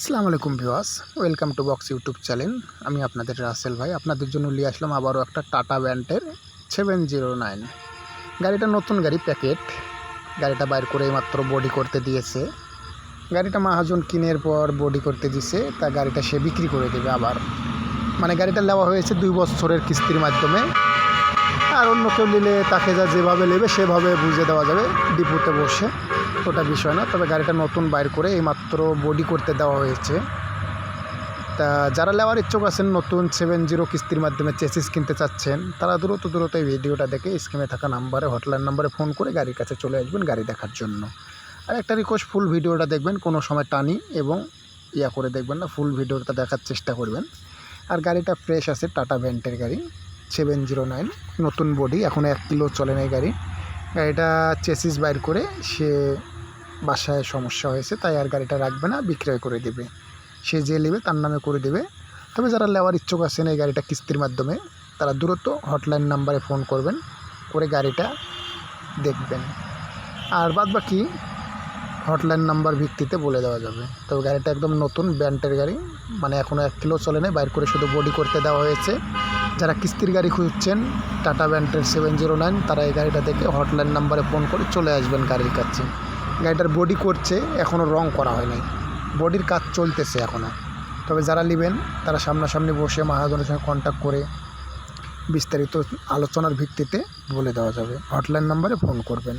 আসসালামু আলাইকুম ভিওয়াস welcome to box YouTube channel. আমি আপনাদের রাসেল ভাই, আপনাদের জন্য নিয়ে আসলাম আবারও একটা টাটা ব্যান্ডের সেভেন জিরো নাইন। গাড়িটা নতুন গাড়ি, প্যাকেট। গাড়িটা বাইর করে মাত্র বডি করতে দিয়েছে। গাড়িটা মাহাজন কিনের পর বডি করতে দিছে, তা গাড়িটা সে বিক্রি করে দেবে আবার। মানে গাড়িটা নেওয়া হয়েছে দুই বছরের কিস্তির মাধ্যমে। আর অন্য কেউ নিলে তাকে যা যেভাবে নেবে সেভাবে বুঝে দেওয়া যাবে, ডিপুতে বসে। ওটা বিষয় না, তবে গাড়িটা নতুন বাইর করে এইমাত্র বডি করতে দেওয়া হয়েছে। তা যারা নেওয়ার ইচ্ছুক আছেন, নতুন সেভেন জিরো কিস্তির মাধ্যমে চেসিস কিনতে চাচ্ছেন, তারা দ্রুত দ্রুত এই ভিডিওটা দেখে স্ক্রিনে থাকা নাম্বারে হটলাইন নাম্বারে ফোন করে গাড়ির কাছে চলে আসবেন গাড়ি দেখার জন্য। আর একটা রিকোয়েস্ট ফুল ভিডিওটা দেখবেন, কোনো সময় টানি এবং ইয়া করে দেখবেন না ফুল ভিডিওটা দেখার চেষ্টা করবেন। আর গাড়িটা ফ্রেশ আছে টাটা ভ্যান্টের গাড়ি সেভেন জিরো নাইন নতুন বডি এখন এক কিলো চলে নেই গাড়ি। গাড়িটা চেসিস বাইর করে সে বাসায় সমস্যা হয়েছে, তাই আর গাড়িটা রাখবে না, বিক্রয় করে দেবে। সে যে নেবে তার নামে করে দেবে। তবে যারা নেওয়ার ইচ্ছুক আছেন এই গাড়িটা কিস্তির মাধ্যমে, তারা দ্রুত হটলাইন নাম্বারে ফোন করবেন, করে গাড়িটা দেখবেন। আর বাদ বাকি, হটলাইন নাম্বার ভিত্তিতে বলে দেওয়া যাবে। তবে গাড়িটা একদম নতুন, ব্যান্ডের গাড়ি মানে এখনও এক কিলো চলে নেই, বাইর করে শুধু বডি করতে দেওয়া হয়েছে। যারা কিস্তির গাড়ি খুঁজছেন, টাটা ব্যান্ডের সেভেন জিরো নাইন তারা এই গাড়িটা দেখে হটলাইন নাম্বারে ফোন করে চলে আসবেন গাড়ির কাছে। গাড়িটার বডি করছে এখনও রং করা হয়নি বডির কাজ চলতেছে এখনও তবে যারা নেবেন, তারা সামনাসামনি বসে মহাজনের সঙ্গে কন্ট্যাক্ট করে বিস্তারিত আলোচনার ভিত্তিতে বলে দেওয়া যাবে। হটলাইন নাম্বারে ফোন করবেন।